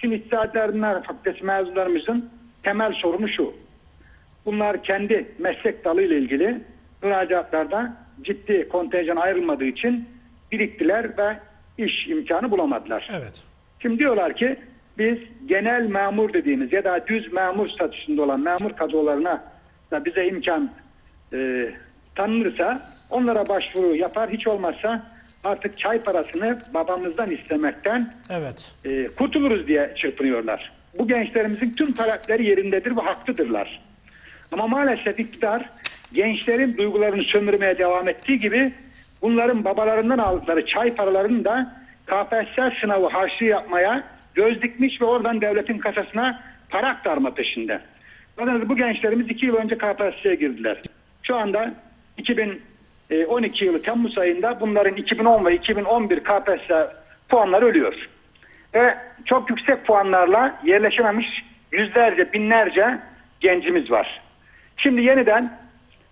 Şimdi İktisadi Bilimler Fakültesi mezunlarımızın temel sorunu şu. Bunlar kendi meslek dalı ile ilgili müracaatlarda ciddi kontenjan ayrılmadığı için biriktiler ve iş imkanı bulamadılar. Evet. Şimdi diyorlar ki biz genel memur dediğimiz ya da düz memur statüsünde olan memur kadrolarına da bize imkan e, tanınırsa onlara başvuru yapar. Hiç olmazsa artık çay parasını babamızdan istemekten Evet. e, kurtuluruz diye çırpınıyorlar. Bu gençlerimizin tüm talepleri yerindedir ve haklıdırlar. Ama maalesef iktidar gençlerin duygularını sömürmeye devam ettiği gibi bunların babalarından aldıkları çay paralarını da KPSS sınavı harçlığı yapmaya göz dikmiş ve oradan devletin kasasına para aktarma peşinde. Bakın bu gençlerimiz iki yıl önce KPSS'ye girdiler. Şu anda 2012 yılı Temmuz ayında bunların 2010 ve 2011 KPSS puanları ölüyor. Ve çok yüksek puanlarla yerleşememiş yüzlerce, binlerce gencimiz var. Şimdi yeniden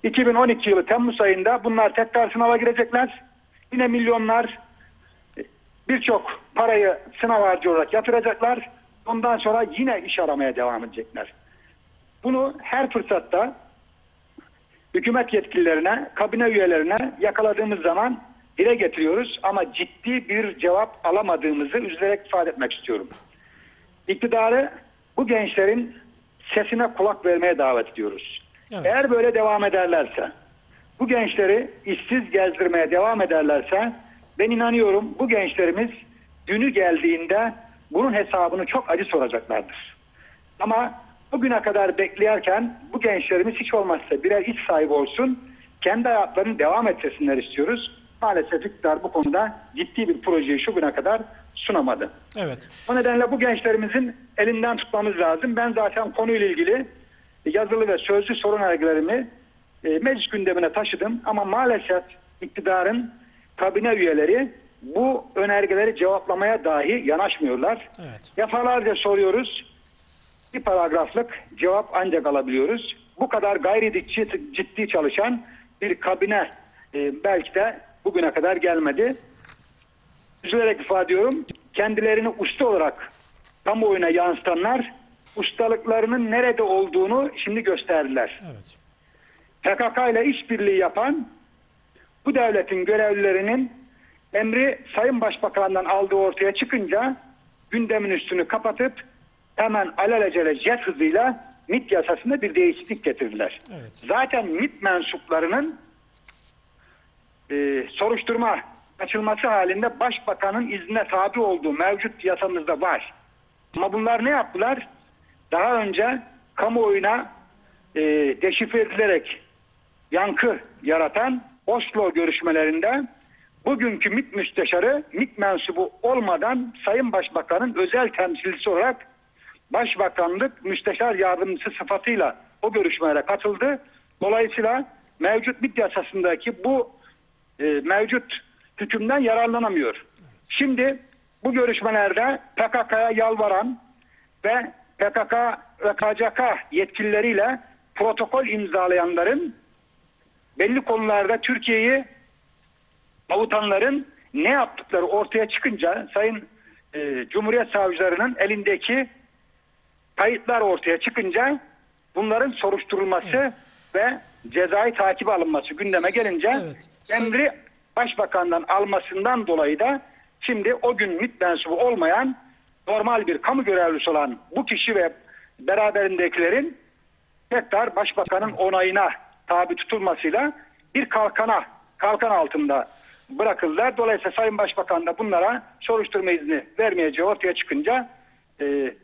2012 yılı Temmuz ayında bunlar tekrar sınava girecekler. Yine milyonlar birçok parayı sınav harcı olarak yatıracaklar. Ondan sonra yine iş aramaya devam edecekler. Bunu her fırsatta hükümet yetkililerine, kabine üyelerine yakaladığımız zaman dile getiriyoruz ama ciddi bir cevap alamadığımızı üzülerek ifade etmek istiyorum. İktidarı bu gençlerin sesine kulak vermeye davet ediyoruz. Evet. Eğer böyle devam ederlerse, bu gençleri işsiz gezdirmeye devam ederlerse ben inanıyorum bu gençlerimiz günü geldiğinde bunun hesabını çok acı soracaklardır. Ama bugüne kadar beklerken bu gençlerimiz hiç olmazsa birer iş sahibi olsun, kendi hayatlarını devam etsinler istiyoruz. Maalesef iktidar bu konuda ciddi bir projeyi şu güne kadar sunamadı. Evet. O nedenle bu gençlerimizin elinden tutmamız lazım. Ben zaten konuyla ilgili yazılı ve sözlü sorun önergelerimi e, meclis gündemine taşıdım. Ama maalesef iktidarın kabine üyeleri bu önergeleri cevaplamaya dahi yanaşmıyorlar. Evet. Defalarca soruyoruz. Bir paragraflık cevap ancak alabiliyoruz. Bu kadar gayri ciddi, çalışan bir kabine e, belki de bugüne kadar gelmedi. Üzülerek ifade ediyorum. Kendilerini usta olarak kamuoyuna yansıtanlar ustalıklarının nerede olduğunu şimdi gösterdiler. Evet. PKK ile işbirliği yapan bu devletin görevlilerinin emri Sayın Başbakan'dan aldığı ortaya çıkınca gündemin üstünü kapatıp hemen alelacele jet hızıyla MİT yasasında bir değişiklik getirdiler. Evet. Zaten MİT mensuplarının e, soruşturma açılması halinde başbakanın iznine tabi olduğu mevcut yasamızda var. Ama bunlar ne yaptılar? Daha önce kamuoyuna e, deşifre edilerek yankı yaratan Oslo görüşmelerinde bugünkü MİT müsteşarı MİT mensubu olmadan Sayın Başbakan'ın özel temsilcisi olarak Başbakanlık Müsteşar Yardımcısı sıfatıyla o görüşmelere katıldı. Dolayısıyla mevcut MİT yasasındaki bu e, mevcut hükümden yararlanamıyor. Şimdi bu görüşmelerde PKK'ya yalvaran ve PKK ve KCK yetkilileriyle protokol imzalayanların belli konularda Türkiye'yi avutanların ne yaptıkları ortaya çıkınca Sayın e, Cumhuriyet Savcılarının elindeki kayıtlar ortaya çıkınca bunların soruşturulması ve cezai takip alınması gündeme gelince Evet. emri başbakandan almasından dolayı da şimdi o gün MİT mensubu olmayan normal bir kamu görevlisi olan bu kişi ve beraberindekilerin tekrar başbakanın onayına tabi tutulmasıyla bir kalkana, kalkan altında bırakıldılar. Dolayısıyla Sayın Başbakan da bunlara soruşturma izni vermeyeceği ortaya çıkınca e,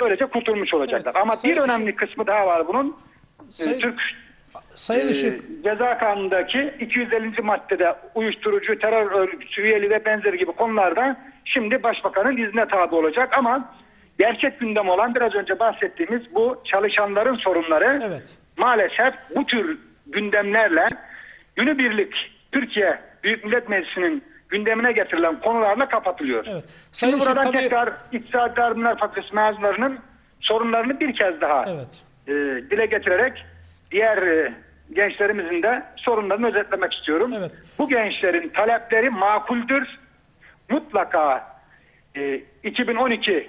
böylece kurtulmuş olacaklar. Evet. Ama bir önemli kısmı daha var bunun. E, Sayın- Türk Sayın ee, Işık, ceza kanunundaki 250. maddede uyuşturucu, terör örgütü üyeliği ve benzeri gibi konularda şimdi başbakanın iznine tabi olacak ama gerçek gündem olan biraz önce bahsettiğimiz bu çalışanların sorunları Evet. maalesef bu tür gündemlerle günübirlik Türkiye Büyük Millet Meclisi'nin gündemine getirilen konularla kapatılıyor. Evet. Şimdi Sayın buradan tabii- tekrar İktisadi Bilimler Fakültesi mezunlarının sorunlarını bir kez daha Evet. e, dile getirerek diğer e, gençlerimizin de sorunlarını özetlemek istiyorum. Evet. Bu gençlerin talepleri makuldür. Mutlaka e, 2012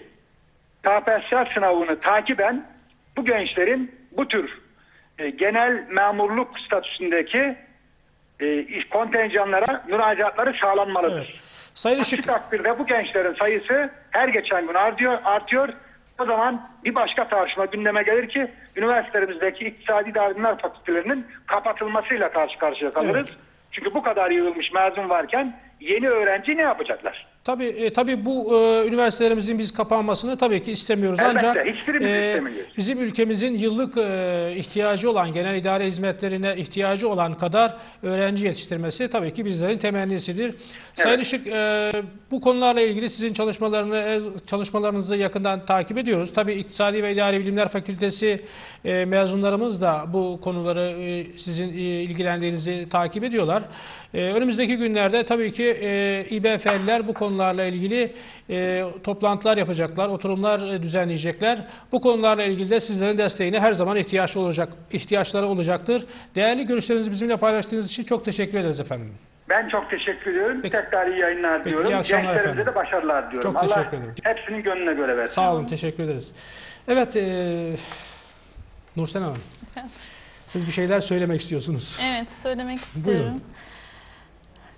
KPSS sınavını takiben bu gençlerin bu tür e, genel memurluk statüsündeki e, iş kontenjanlara müracaatları sağlanmalıdır. Evet. Sayın Aksi Işık, takdirde bu gençlerin sayısı her geçen gün artıyor, artıyor. O zaman bir başka tartışma gündeme gelir ki üniversitelerimizdeki iktisadi davetler fakültelerinin kapatılmasıyla karşı karşıya kalırız. Çünkü bu kadar yığılmış mezun varken yeni öğrenci ne yapacaklar? Tabii, e, tabii bu e, üniversitelerimizin biz kapanmasını tabii ki istemiyoruz. Elbette, Ancak hiçbirimiz istemiyoruz. bizim ülkemizin yıllık e, ihtiyacı olan, genel idare hizmetlerine ihtiyacı olan kadar öğrenci yetiştirmesi tabii ki bizlerin temennisidir. Sayın Işık, e, bu konularla ilgili sizin çalışmalarını, e, çalışmalarınızı yakından takip ediyoruz. Tabii İktisadi ve İdari Bilimler Fakültesi e, mezunlarımız da bu konuları e, sizin e, ilgilendiğinizi takip ediyorlar. E, önümüzdeki günlerde tabii ki e, İBF'liler bu konularla ilgili e, toplantılar yapacaklar, oturumlar e, düzenleyecekler. Bu konularla ilgili de sizlerin desteğine her zaman ihtiyaç olacak, ihtiyaçları olacaktır. Değerli görüşlerinizi bizimle paylaştığınız için çok teşekkür ederiz efendim. Ben çok teşekkür ediyorum. Peki. Tekrar iyi yayınlar Peki, diyorum. iyi akşamlar Gençlerimize efendim. de başarılar diyorum. Çok Allah teşekkür ederim. hepsinin gönlüne göre versin. Sağ olun, teşekkür ederiz. Evet, e, Nursen Hanım, Efendim? siz bir şeyler söylemek istiyorsunuz. Evet, söylemek Buyurun.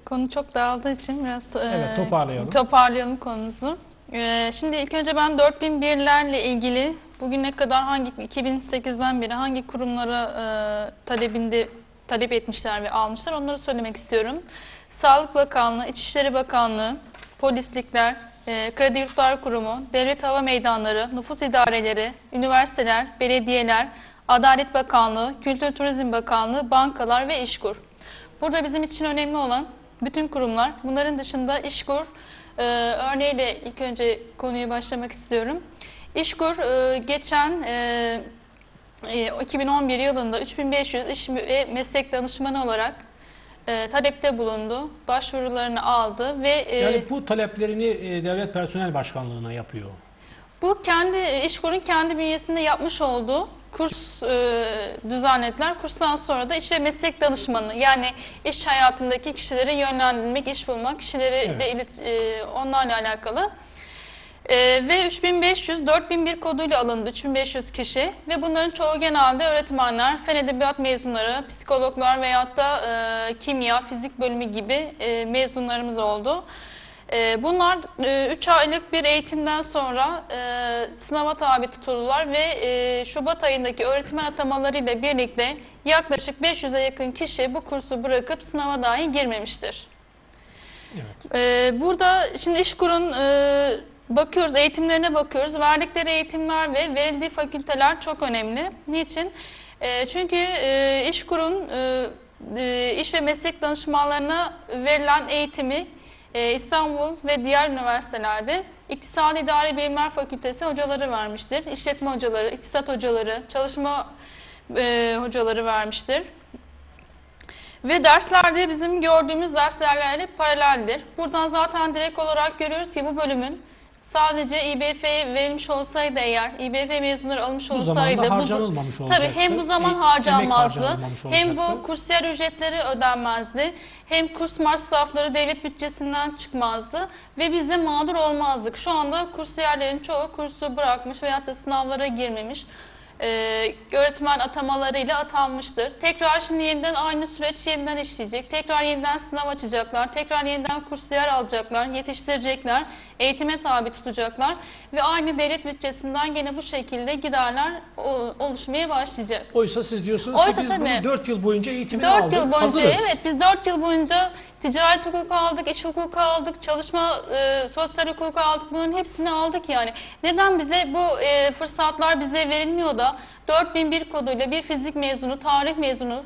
Konu çok dağıldığı için biraz e, Evet, toparlayalım. toparlayalım konumuzu. E, şimdi ilk önce ben 4001'lerle ilgili bugüne kadar hangi 2008'den beri hangi kurumlara e, talebinde talep etmişler ve almışlar onları söylemek istiyorum. Sağlık Bakanlığı, İçişleri Bakanlığı, polislikler, Kredi Yurtlar Kurumu, Devlet Hava Meydanları, nüfus idareleri, üniversiteler, belediyeler, Adalet Bakanlığı, Kültür Turizm Bakanlığı, bankalar ve İşkur. Burada bizim için önemli olan bütün kurumlar. Bunların dışında İşkur e, örneğiyle ilk önce konuyu başlamak istiyorum. İşkur e, geçen e, e, 2011 yılında 3500 iş ve meslek danışmanı olarak e, talepte bulundu. Başvurularını aldı ve e, Yani bu taleplerini e, Devlet Personel Başkanlığı'na yapıyor. bu kendi İşkur'un kendi bünyesinde yapmış olduğu kurs e, düzenlediler. Kurstan sonra da iş ve meslek danışmanı yani iş hayatındaki kişileri yönlendirmek, iş bulmak, kişileri Evet. de ilet- e, onlarla alakalı. E, ve 3500, 4001 koduyla alındı 3500 kişi ve bunların çoğu genelde öğretmenler, fen edebiyat mezunları, psikologlar veyahut da e, kimya, fizik bölümü gibi e, mezunlarımız oldu. E, bunlar 3 aylık bir eğitimden sonra e, sınava tabi tutuldular ve e, Şubat ayındaki öğretmen atamalarıyla birlikte yaklaşık 500'e yakın kişi bu kursu bırakıp sınava dahi girmemiştir. Evet. Ee, burada şimdi İşkur'un e, bakıyoruz, eğitimlerine bakıyoruz. Verdikleri eğitimler ve verildiği fakülteler çok önemli. Niçin? E, çünkü e, İşkur'un e, e, iş ve meslek danışmanlarına verilen eğitimi e, İstanbul ve diğer üniversitelerde İktisadi İdari Bilimler Fakültesi hocaları vermiştir. İşletme hocaları, iktisat hocaları, çalışma e, hocaları vermiştir. Ve derslerde bizim gördüğümüz derslerle paraleldir. Buradan zaten direkt olarak görüyoruz ki bu bölümün sadece İBF'ye verilmiş olsaydı eğer, İBF mezunları almış Bu olsaydı... bu- harcanılmamış olacaktı. Tabii hem bu zaman harcanmazdı, hem bu kursiyer ücretleri ödenmezdi, hem kurs masrafları devlet bütçesinden çıkmazdı ve biz de mağdur olmazdık. Şu anda kursiyerlerin çoğu kursu bırakmış veyahut da sınavlara girmemiş e, öğretmen atamalarıyla atanmıştır. Tekrar şimdi yeniden aynı süreç yeniden işleyecek. Tekrar yeniden sınav açacaklar. Tekrar yeniden kursiyer alacaklar, yetiştirecekler, eğitime tabi tutacaklar ve aynı devlet bütçesinden gene bu şekilde giderler o- oluşmaya başlayacak. Oysa siz diyorsunuz Oysa ki biz tabii. bunu 4 yıl boyunca eğitimini 4 aldık. yıl boyunca hazırız. evet biz 4 yıl boyunca ticaret hukuku aldık, iş hukuku aldık, çalışma e, sosyal hukuku aldık. Bunun hepsini aldık yani. Neden bize bu e, fırsatlar bize verilmiyor da 4001 koduyla bir fizik mezunu, tarih mezunu,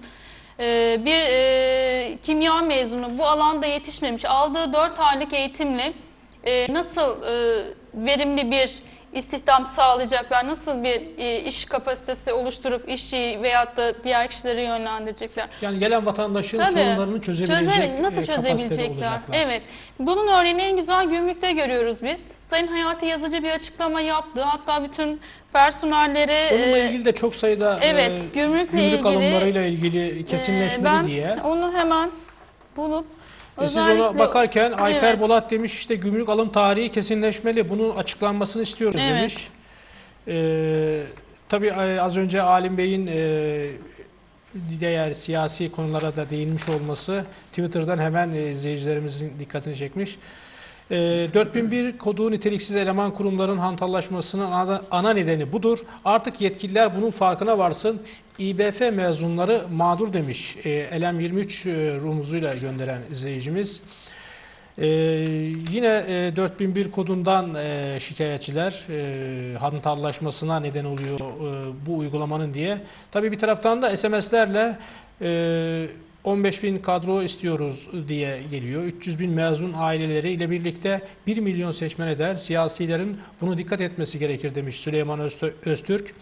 e, bir e, kimya mezunu bu alanda yetişmemiş, aldığı 4 aylık eğitimle e, nasıl e, verimli bir istihdam sağlayacaklar, nasıl bir e, iş kapasitesi oluşturup işçi veyahut da diğer kişileri yönlendirecekler. Yani gelen vatandaşın Tabii. sorunlarını çözebilecek, Çöze- nasıl e, çözebilecekler? Evet. Bunun örneğini en güzel gümrükte görüyoruz biz. Sayın Hayati Yazıcı bir açıklama yaptı. Hatta bütün personelleri Onunla e, ilgili de çok sayıda evet, e, gümrükle gümrük ilgili, alımlarıyla ilgili e, kesinleşmeli ben diye. onu hemen bulup E siz ona bakarken Ayfer Evet. Bolat demiş işte gümrük alım tarihi kesinleşmeli. Bunun açıklanmasını istiyoruz Evet. demiş. Ee, tabii e, az önce Alim Bey'in e, diğer siyasi konulara da değinmiş olması Twitter'dan hemen e, izleyicilerimizin dikkatini çekmiş. E, 4001 kodu niteliksiz eleman kurumların hantallaşmasının ana, nedeni budur. Artık yetkililer bunun farkına varsın. İBF mezunları mağdur demiş e, LM23 e, rumuzuyla gönderen izleyicimiz. Ee, yine e, 4001 kodundan e, şikayetçiler e, hantallaşmasına neden oluyor e, bu uygulamanın diye. Tabii bir taraftan da SMS'lerle e, 15 bin kadro istiyoruz diye geliyor. 300 bin mezun aileleri ile birlikte 1 milyon seçmen eder. Siyasilerin bunu dikkat etmesi gerekir demiş Süleyman Öztü- Öztürk.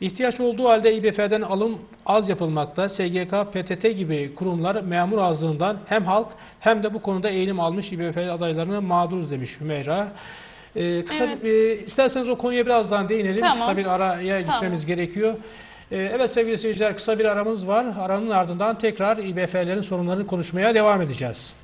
İhtiyaç olduğu halde İBF'den alım az yapılmakta. SGK, PTT gibi kurumlar memur azlığından hem halk hem de bu konuda eğilim almış İBF adaylarına mağduruz demiş Hümeyra. Ee, kısa, Evet. e, isterseniz o konuya birazdan değinelim. Tamam. Kısa bir araya Tamam. gitmemiz gerekiyor. Ee, evet sevgili seyirciler kısa bir aramız var. Aranın ardından tekrar İBF'lerin sorunlarını konuşmaya devam edeceğiz.